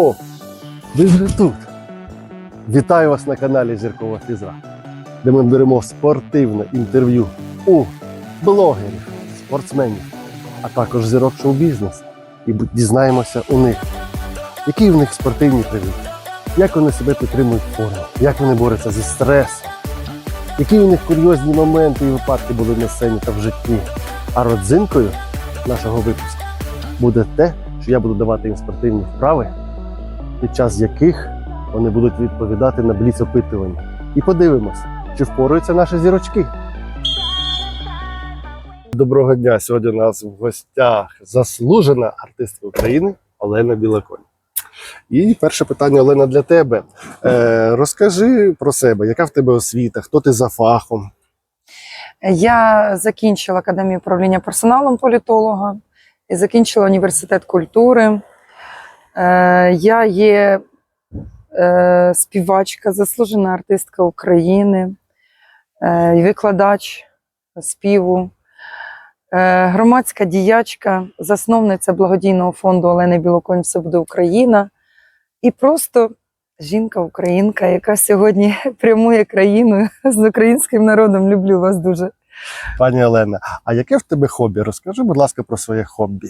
О, ви вже тут. Вітаю вас на каналі Зіркова Фізра, де ми беремо спортивне інтерв'ю у блогерів, спортсменів, а також зірок шоу-бізнесу. І дізнаємося у них, які в них спортивні привіти, як вони себе підтримують в формі, як вони борються зі стресом, які у них курйозні моменти і випадки були на сцені та в житті. А родзинкою нашого випуску буде те, що я буду давати їм спортивні вправи, під час яких вони будуть відповідати на бліц опитування. І подивимось, чи впораються наші зірочки. Доброго дня! Сьогодні у нас в гостях заслужена артистка України Олена Білоконь. І перше питання, Олена, для тебе. Е, розкажи про себе, яка в тебе освіта, хто ти за фахом? Я закінчила академію управління персоналом політолога і закінчила університет культури. Е, Я є е, співачка, заслужена артистка України, е, викладач співу, громадська діячка, засновниця благодійного фонду Олени Білоконь Все буде Україна. І просто жінка-українка, яка сьогодні прямує країною з українським народом. Люблю вас дуже. Пані Олена, а яке в тебе хобі? Розкажи, будь ласка, про своє хобі.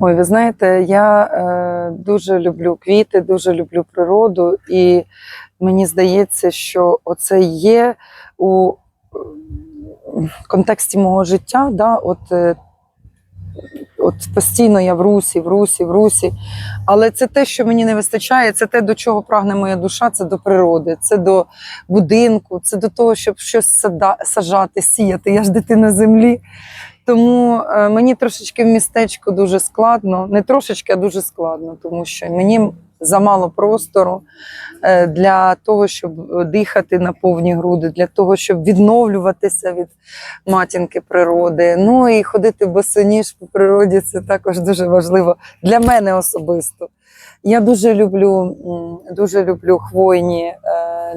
Ой, ви знаєте, я е, дуже люблю квіти, дуже люблю природу, і мені здається, що оце є у е, контексті мого життя. Да, от, е, от постійно я в русі, в русі, в русі. Але це те, що мені не вистачає, це те, до чого прагне моя душа, це до природи, це до будинку, це до того, щоб щось сада- саджати, сіяти. Я ж дитина землі. Тому е, мені трошечки в містечку дуже складно, не трошечки, а дуже складно, тому що мені замало простору е, для того, щоб дихати на повні груди, для того, щоб відновлюватися від матінки природи. Ну і ходити босоніж по природі це також дуже важливо для мене особисто. Я дуже люблю, дуже люблю хвойні е,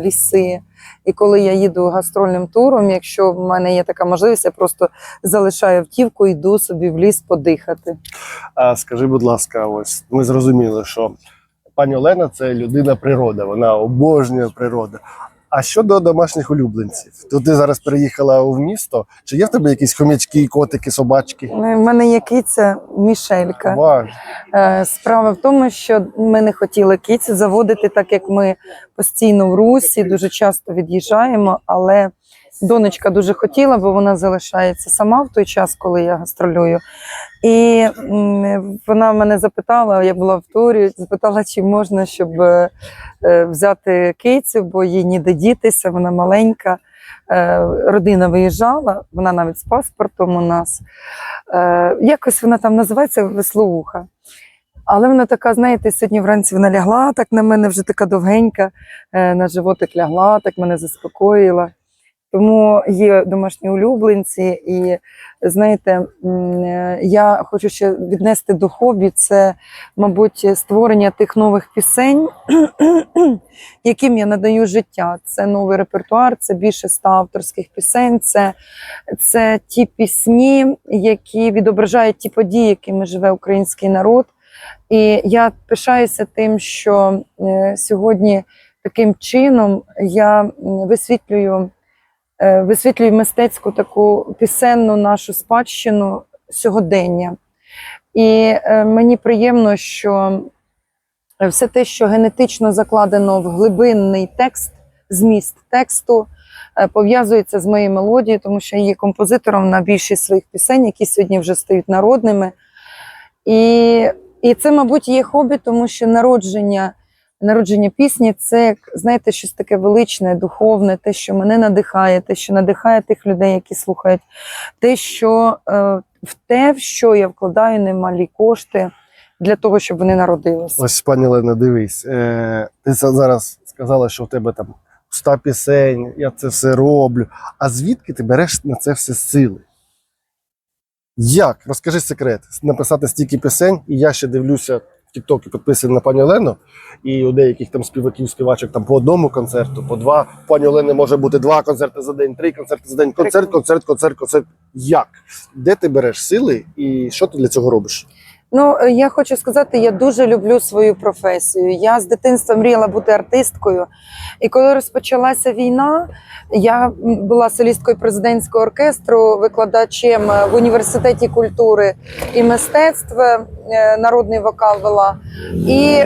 ліси. І коли я їду гастрольним туром, якщо в мене є така можливість, я просто залишаю автівку йду собі в ліс подихати. А скажи, будь ласка, ось ми зрозуміли, що пані Олена це людина природа, вона обожнює природу. А щодо домашніх улюбленців, то ти зараз переїхала в місто. Чи є в тебе якісь хомячки, котики, собачки? У мене є киця Мішелька. Вау. Е, Справа в тому, що ми не хотіли кицю заводити, так як ми постійно в русі, дуже часто від'їжджаємо, але донечка дуже хотіла, бо вона залишається сама в той час, коли я гастролюю. І вона мене запитала, я була в турі, запитала, чи можна, щоб е, е, взяти кицю, бо їй ніде дітися, вона маленька. Е, Родина виїжджала, вона навіть з паспортом у нас. Якось вона там називається веслоуха. Але вона така, знаєте, сьогодні вранці вона лягла так на мене, вже така довгенька, на животик лягла, так мене заспокоїла. Тому є домашні улюбленці, і знаєте, е, я хочу ще віднести до хобі це, мабуть, створення тих нових пісень, яким я надаю життя. Це новий репертуар, це більше ста авторських пісень. Це, це ті пісні, які відображають ті події, якими живе український народ. І я пишаюся тим, що е, сьогодні таким чином я висвітлюю, е, висвітлюю мистецьку таку пісенну нашу спадщину сьогодення. І е, мені приємно, що все те, що генетично закладено в глибинний текст, зміст тексту, е, пов'язується з моєю мелодією, тому що я є композитором на більшість своїх пісень, які сьогодні вже стають народними. І, і це, мабуть, є хобі, тому що народження, народження пісні це, знаєте, щось таке величне, духовне, те, що мене надихає, те, що надихає тих людей, які слухають, те, що е, в те, в що я вкладаю немалі кошти для того, щоб вони народилися. Ось, пані Олена, дивись. Е, ти зараз сказала, що в тебе там 100 пісень, я це все роблю. А звідки ти береш на це все сили? Як? Розкажи секрет. Написати стільки пісень, і я ще дивлюся в Тіктокі підписаний на пані Олену, і у деяких там співаків, співачок там по одному концерту, по два. Пані Олени може бути два концерти за день, три концерти за день. Концерт, концерт, концерт, концерт. Як? Де ти береш сили і що ти для цього робиш? Ну, е, я хочу сказати, я дуже люблю свою професію. Я з дитинства мріяла бути артисткою. І коли розпочалася війна, я була солісткою президентського оркестру, викладачем е, в університеті культури і мистецтв, е, народний вокал вела. І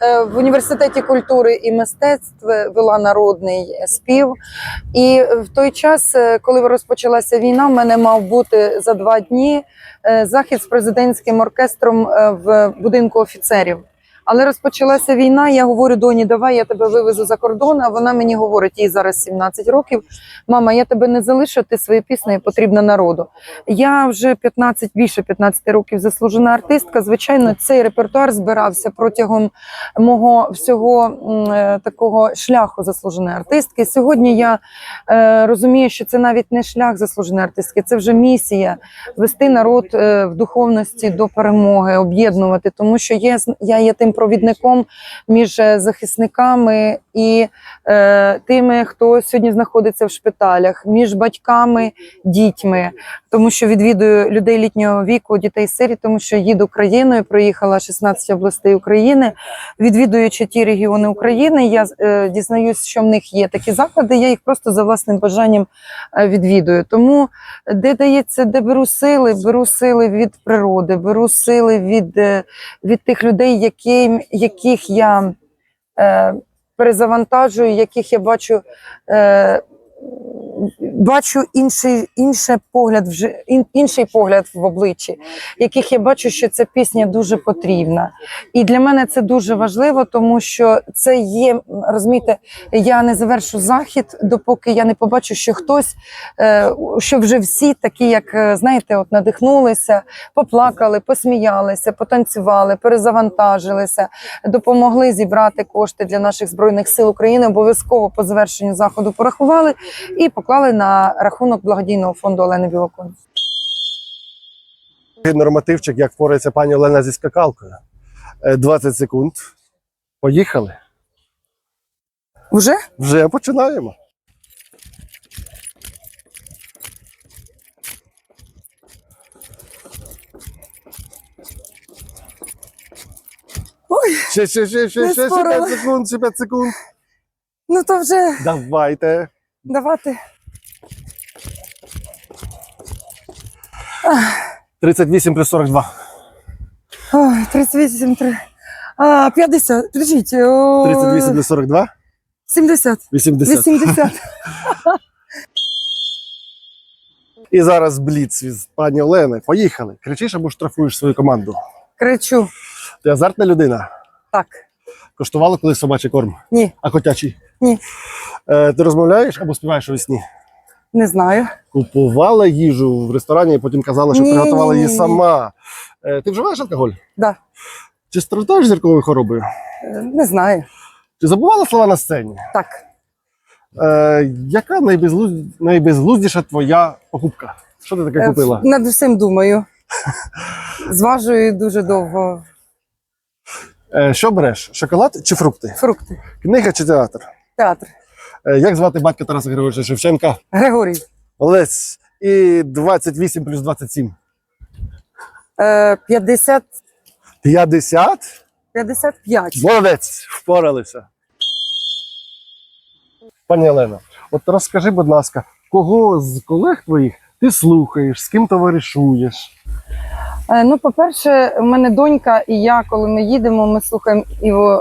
в університеті культури і мистецтв вела народний спів. І в той час, е, коли розпочалася війна, в мене мав бути за два дні е, захід з президентським оркестром е, в будинку офіцерів. Але розпочалася війна. Я говорю, доні, давай я тебе вивезу за кордон. А вона мені говорить, їй зараз 17 років. Мама, я тебе не залишу, ти свої пісні потрібна народу. Я вже 15, більше 15 років заслужена артистка. Звичайно, цей репертуар збирався протягом мого всього м, е, такого шляху заслуженої артистки. Сьогодні я е, розумію, що це навіть не шлях заслуженої артистки, це вже місія вести народ е, в духовності до перемоги, об'єднувати, тому що є, я є тим провідником між е, захисниками і е, тими, хто сьогодні знаходиться в шпиталях, між батьками, дітьми, тому що відвідую людей літнього віку, дітей сирі, тому що їду країною, проїхала 16 областей України. Відвідуючи ті регіони України, я е, дізнаюсь, що в них є такі заклади. Я їх просто за власним бажанням е, відвідую. Тому де дається, де беру сили, беру сили від природи, беру сили від, е, від тих людей, яким, яких я е, перезавантажую, яких я бачу. Е, Бачу інший, інший погляд вже інший погляд в обличчі, яких я бачу, що ця пісня дуже потрібна. І для мене це дуже важливо, тому що це є, розумієте, я не завершу захід, допоки я не побачу, що хтось, е, що вже всі такі, як е, знаєте, от надихнулися, поплакали, посміялися, потанцювали, перезавантажилися, допомогли зібрати кошти для наших збройних сил України. Обов'язково по завершенню заходу порахували і поклали на рахунок благодійного фонду Олени Білоконь. Нормативчик, як впорається пані Олена зі скакалкою. Е, 20 секунд. Поїхали. Уже? Вже починаємо. Ой, Ще, ще, ще, ще, ще, ще 5 секунд, ще 5 секунд. ну то вже Давайте. Давати. 38 плюс 42. Ой, 38, 3. А, 50. Подождіть. о, 38 плюс 42. 70. 80. 80. І зараз бліц від пані Олени. Поїхали. Кричиш або штрафуєш свою команду. Кричу. Ти азартна людина. Так. Коштувала колись собачий корм, Ні, а котячий? Ні. Е, ти розмовляєш або співаєш у сні? не знаю. Купувала їжу в ресторані, і потім казала, що Ні, приготувала ні, її ні. сама. Е, ти вживаєш алкоголь? Да. Чи страдаєш зірковою хворобою? Е, Не знаю. Чи забувала слова на сцені? Так. Е, яка найбезлуз... найбезглуздіша твоя покупка? Що ти таке Е, купила? Над усім думаю. Зважую дуже довго Е, що береш? Шоколад чи фрукти? фрукти. Книга чи театр? Театр. Е, як звати батька Тараса Григоровича Шевченка? Григорій. Олесь. І 28 плюс 27. Е, 50, 50? 55. Молодець, впоралися. Пані Олено, от розкажи, будь ласка, кого з колег твоїх ти слухаєш, з ким товаришуєш? Е, Ну, по-перше, у мене донька і я, коли ми їдемо, ми слухаємо Іво е,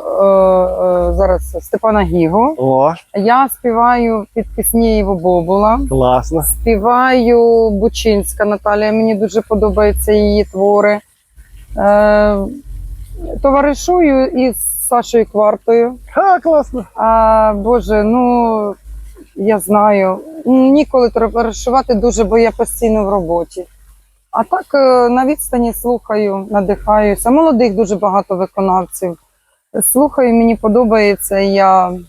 е, зараз Степана Гіго. О, Я співаю під пісні Іво Бобула. класно. Співаю Бучинська Наталія. Мені дуже подобаються її твори. Е, товаришую із Сашою Квартою. Ха, класно. А Боже, ну я знаю. Ніколи товаришувати дуже, бо я постійно в роботі. А так е, на відстані слухаю, надихаюся. Молодих дуже багато виконавців. Слухаю, мені подобається. Я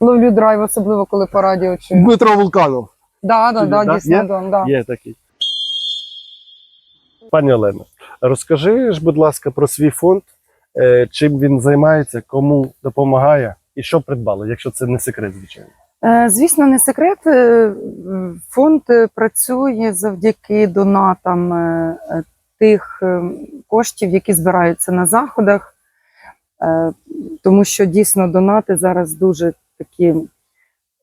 ловлю драйв, особливо коли по радіо чую. Дмитро Вулканов. Да, да, да, дійсно, Є? да, да. Є такий. Пані Олено, розкажи ж, будь ласка, про свій фонд, е, чим він займається, кому допомагає і що придбали, якщо це не секрет, звичайно. Е, Звісно, не секрет. Е, Фонд е, працює завдяки донатам тих коштів, які збираються на заходах, тому що дійсно донати зараз дуже такі.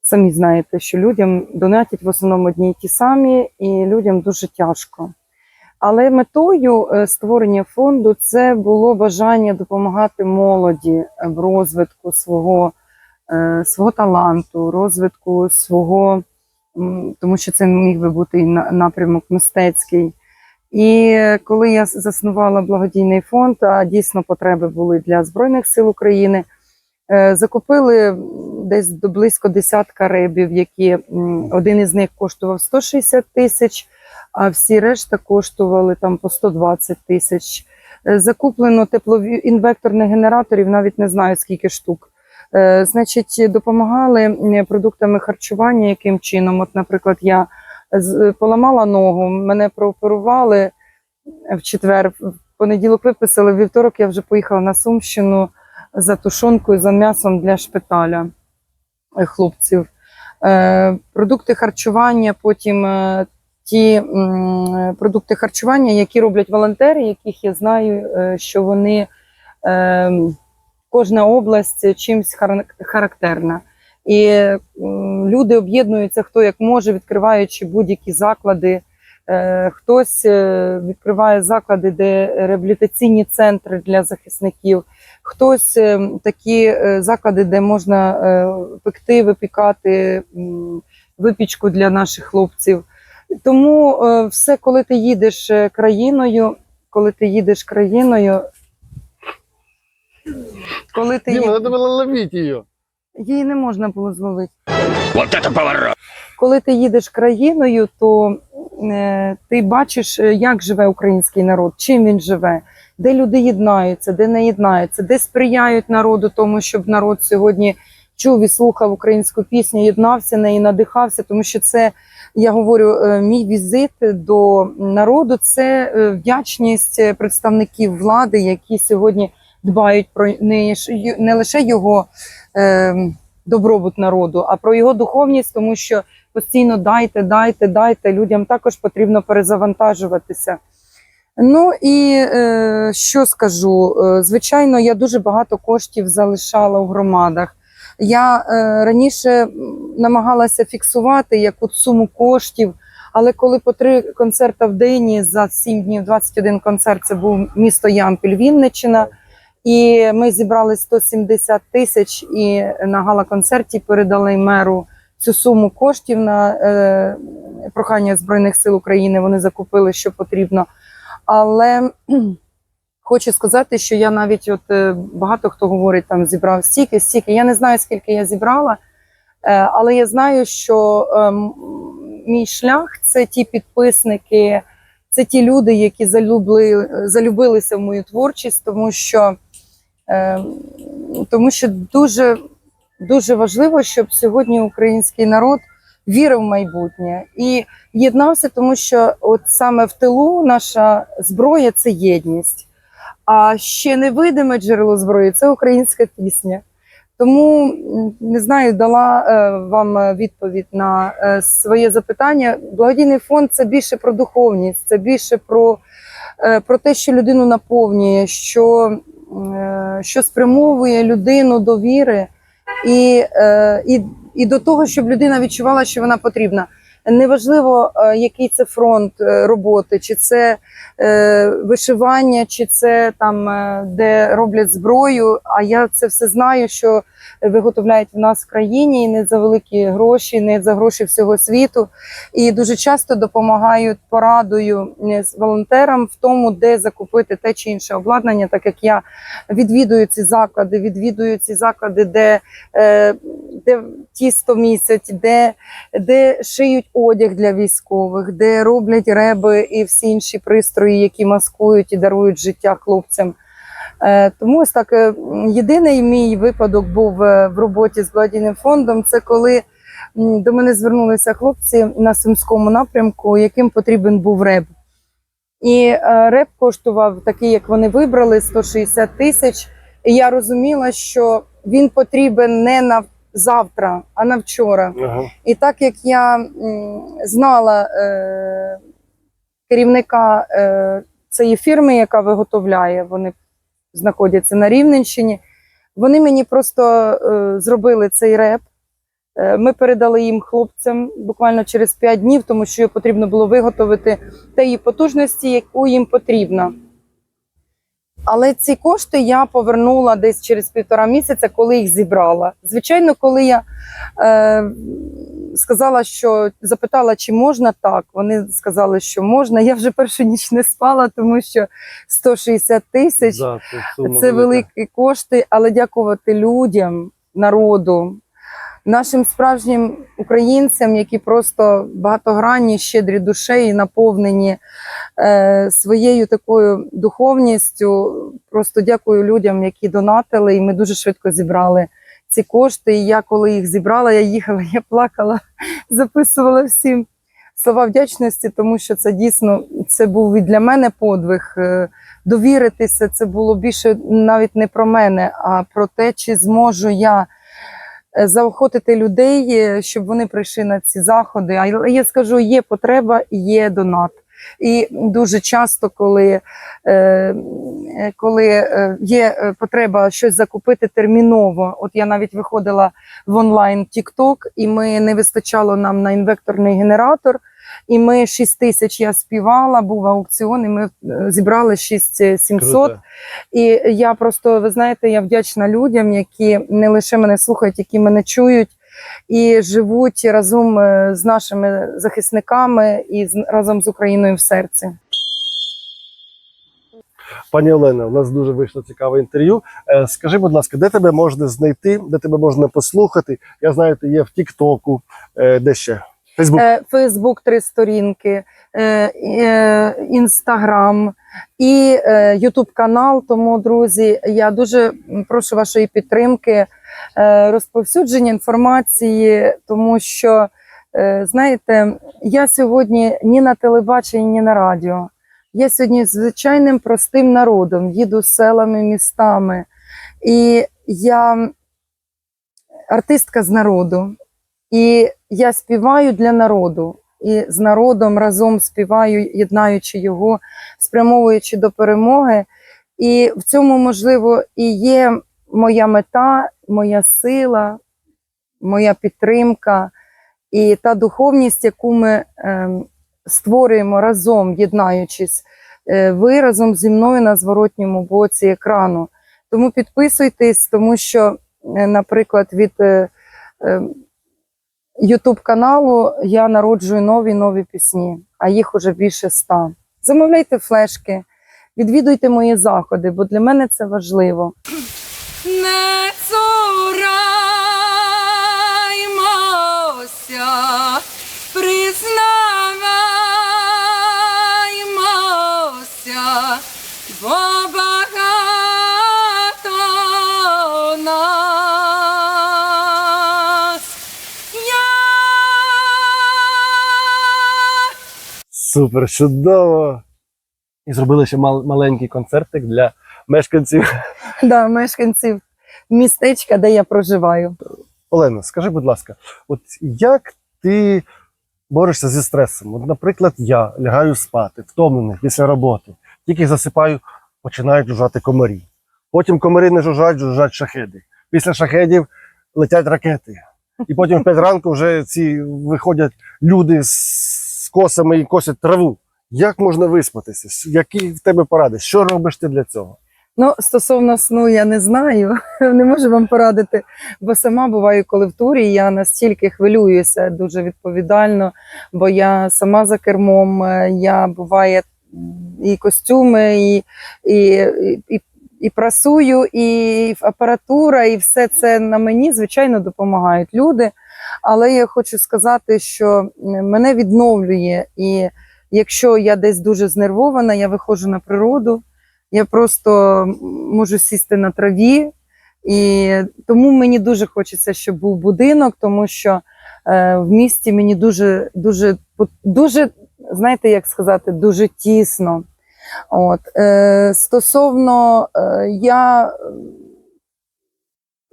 Самі знаєте, що людям донатять в основному одні й ті самі, і людям дуже тяжко. Але метою створення фонду це було бажання допомагати молоді в розвитку свого, свого таланту, розвитку свого, тому що це міг би бути і на- напрямок мистецький. І коли я заснувала благодійний фонд, а дійсно потреби були для Збройних сил України, е, закупили десь до близько десятка ребів, які один із них коштував 160 тисяч, а всі решта коштували там по 120 тисяч. Е, Закуплено теплові інвекторних генераторів, навіть не знаю скільки штук. Е, Значить, допомагали продуктами харчування, яким чином. От, наприклад, я поламала ногу, мене прооперували в четвер, в понеділок виписали, в вівторок я вже поїхала на Сумщину за тушонкою, за м'ясом для шпиталя е, хлопців. Е, Продукти харчування, потім е, ті продукти харчування, які роблять волонтери, яких я знаю, е, що вони е, кожна область харак- характерна. І люди об'єднуються хто як може, відкриваючи будь-які заклади. Е, Хтось е, відкриває заклади, де реабілітаційні центри для захисників, хтось е, такі заклади, де можна пекти, випікати випічку для наших хлопців. Тому все, коли ти їдеш країною, коли ти їдеш країною, коли ти їдеш... надо было ловить ее. її не можна було зловити. Вот это поворот! Коли ти їдеш країною, то е, ти бачиш, е, як живе український народ, чим він живе, де люди єднаються, де не єднаються, де сприяють народу тому, щоб народ сьогодні чув і слухав українську пісню, єднався неї, надихався, тому що це. Я говорю, е, мій візит до народу це е, вдячність представників влади, які сьогодні дбають про не, лише його е, добробут народу, а про його духовність, тому що постійно дайте, дайте, дайте. Людям також потрібно перезавантажуватися. Ну і е, що скажу? Е, звичайно, я дуже багато коштів залишала у громадах. Я е, раніше намагалася фіксувати яку суму коштів, але коли по три концерти в день за 7 днів 21 концерт, це був місто Ямпіль, Вінниччина. І ми зібрали 170 тисяч і на гала-концерті передали меру цю суму коштів на е, прохання Збройних сил України. Вони закупили, що потрібно. Але хочу сказати, що я навіть от е, багато хто говорить, там зібрав стільки, стільки. Я не знаю, скільки я зібрала, е, але я знаю, що е, мій шлях це ті підписники, це ті люди, які залюбли, залюбилися в мою творчість, тому що, тому що дуже, дуже важливо, щоб сьогодні український народ вірив в майбутнє і єднався, тому що от саме в тилу наша зброя це єдність. А ще невидиме джерело зброї це українська пісня. Тому не знаю, дала е, вам відповідь на е, своє запитання. Благодійний фонд це більше про духовність, це більше про, е, про те, що людину наповнює, що, що спрямовує людину до віри і, е, і, і до того, щоб людина відчувала, що вона потрібна. Неважливо, е, який це фронт е, роботи, чи це е, вишивання, чи це там, де роблять зброю. А я це все знаю, що виготовляють в нас в країні і не за великі гроші, не за гроші всього світу. І дуже часто допомагають порадою з волонтерам в тому, де закупити те чи інше обладнання, так як я відвідую ці заклади, відвідую ці заклади, де, де тісто місяць, де, де шиють одяг для військових, де роблять реби і всі інші пристрої, які маскують і дарують життя хлопцям. Е, Тому ось так е, єдиний мій випадок був е, в роботі з благодійним фондом. Це коли до мене звернулися хлопці на сумському напрямку, яким потрібен був реб. І реп коштував такий, як вони вибрали, 160 тисяч. І я розуміла, що він потрібен не на завтра, а на вчора. Ага. І так як я м, знала е, керівника е, цієї фірми, яка виготовляє, вони знаходяться на Рівненщині, вони мені просто е, зробили цей реп. Е, Ми передали їм хлопцям буквально через 5 днів, тому що потрібно було виготовити тієї потужності, яку їм потрібно. Але ці кошти я повернула десь через півтора місяця, коли їх зібрала. Звичайно, коли я е, сказала, що запитала, чи можна так, вони сказали, що можна. Я вже першу ніч не спала, тому що 160 тисяч Да, це це великі кошти, але дякувати людям, народу, нашим справжнім українцям, які просто багатогранні, щедрі душею, наповнені е, своєю такою духовністю. Просто дякую людям, які донатили, і ми дуже швидко зібрали ці кошти. І я, коли їх зібрала, я їхала, я плакала, записувала всім слова вдячності, тому що це дійсно це був і для мене подвиг. Е, довіритися, це було більше навіть не про мене, а про те, чи зможу я заохотити людей, е, щоб вони прийшли на ці заходи. А я скажу, є потреба, є донат. І дуже часто, коли, е, коли е, є е, потреба щось закупити терміново, от я навіть виходила в онлайн TikTok, і ми не вистачало нам на інвекторний генератор. І ми 6 тисяч я співала, був аукціон, і ми е, зібрали 6700. Круто. І я просто, ви знаєте, я вдячна людям, які не лише мене слухають, які мене чують і живуть разом е, з нашими захисниками і разом з Україною в серці. Пані Олена, у нас дуже вийшло цікаве інтерв'ю. Е, Скажи, будь ласка, де тебе можна знайти, де тебе можна послухати? Я знаю, ти є в Тіктоку, е, де ще? Фейсбук. Е, три сторінки, е, е, Інстаграм і Ютуб канал. Тому, друзі, я дуже прошу вашої підтримки, розповсюдження інформації, тому що, знаєте, я сьогодні ні на телебаченні, ні на радіо. Я сьогодні звичайним простим народом їду селами, містами. І я артистка з народу. І я співаю для народу. І з народом разом співаю, єднаючи його, спрямовуючи до перемоги. І в цьому, можливо, і є моя мета, моя сила, моя підтримка і та духовність, яку ми ем, створюємо разом, єднаючись, е, ви разом зі мною на зворотньому боці екрану. Тому підписуйтесь, тому що, е, наприклад, від е, е, Ютуб каналу я народжую нові нові пісні, а їх уже більше ста. Замовляйте флешки, відвідуйте мої заходи, бо для мене це важливо. Не Супер, чудово. І зробили ще мал- маленький концертик для мешканців. да, мешканців містечка, де я проживаю. Олена, скажи, будь ласка, от як ти борешся зі стресом? От, наприклад, я лягаю спати, втомлений після роботи, тільки засипаю, починають жужжати комарі. Потім комарі не жужжать, жужжать шахеди. Після шахедів летять ракети. І потім в 5 ранку вже ці виходять люди з з косами і косять траву. Як можна виспатися? Які в тебе поради? Що робиш ти для цього? Ну, стосовно сну, я не знаю, не можу вам порадити, бо сама буваю, коли в турі я настільки хвилююся дуже відповідально, бо я сама за кермом, е, я буває і костюми, і, і, і, і прасую, і апаратура, і все це на мені, звичайно, допомагають люди. Але я хочу сказати, що мене відновлює, і якщо я десь дуже знервована, я виходжу на природу. Я просто можу сісти на траві, і тому мені дуже хочеться, щоб був будинок, тому що е, в місті мені дуже, дуже, дуже, знаєте, як сказати, дуже тісно. От. Е, стосовно е, я.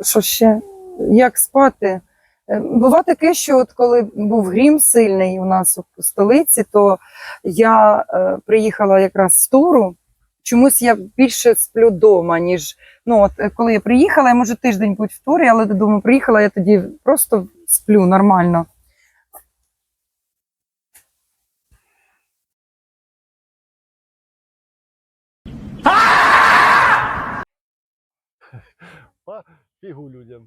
Що ще? як спати. Е, Бува таке, що от коли був грім сильний у нас у столиці, то я е, приїхала якраз з туру. Чомусь я більше сплю вдома, ніж ну от е, коли я приїхала, я можу тиждень бути в турі, але додому приїхала, я тоді просто сплю нормально. Па фігу людям.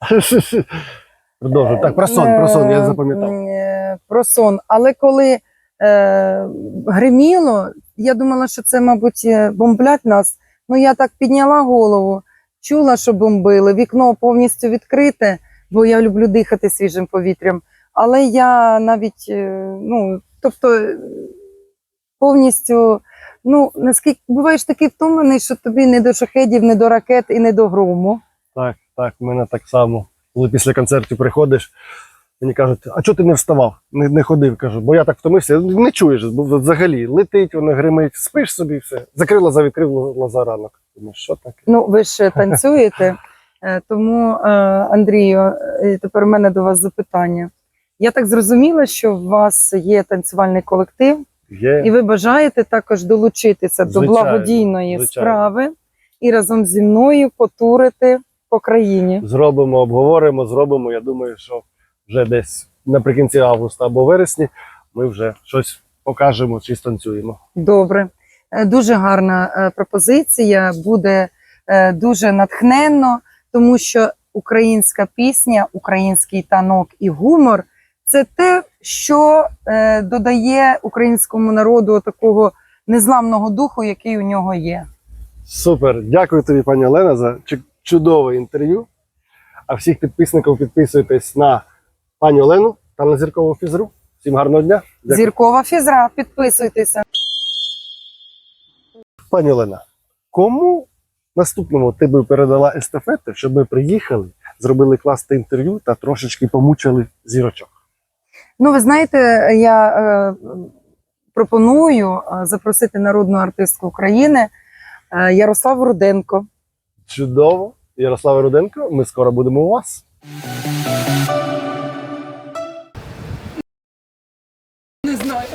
Продовжуй. Так, про сон, про сон, я Е, запам'ятав. е, Про сон. Але коли е, гриміло, я думала, що це, мабуть, е, бомблять нас. Ну, я так підняла голову, чула, що бомбили, вікно повністю відкрите, бо я люблю дихати свіжим повітрям. Але я навіть, е, ну, тобто, повністю, ну, наскільки буваєш такий втомлений, що тобі не до шахедів, не до ракет і не до грому. Так, так, в мене так само. Коли після концерту приходиш, мені кажуть, а чого ти не вставав, не, не ходив? Кажу, бо я так втомився, не чуєш, бо взагалі летить, воно гримить, спиш собі і все. Закрив глаза, відкрив глаза ранок. Думаю, що таке? Ну, ви ж танцюєте, е, тому, е, Андрію, е, тепер у мене до вас запитання. Я так зрозуміла, що у вас є танцювальний колектив, Є. і ви бажаєте також долучитися до благодійної звичайно. справи і разом зі мною потурити по країні. Зробимо, обговоримо, зробимо. Я думаю, що вже десь наприкінці августа або вересні ми вже щось покажемо чи станцюємо. Добре. Е, Дуже гарна е, пропозиція, буде е, дуже натхненно, тому що українська пісня, український танок і гумор це те, що е, додає українському народу такого незламного духу, який у нього є. Супер. Дякую тобі, пані Олена, за чудове інтерв'ю. А всіх підписників підписуйтесь на пані Олену та на зіркову фізру. Всім гарного дня. Дякую. Зіркова фізра, підписуйтеся. Пані Олена, кому наступному ти би передала естафету, щоб ми приїхали, зробили класне інтерв'ю та трошечки помучили зірочок? Ну, ви знаєте, я е, пропоную е, запросити народну артистку України е, Ярославу Руденко. Чудово, Ярослава Руденко. Ми скоро будемо у вас. Не знаю.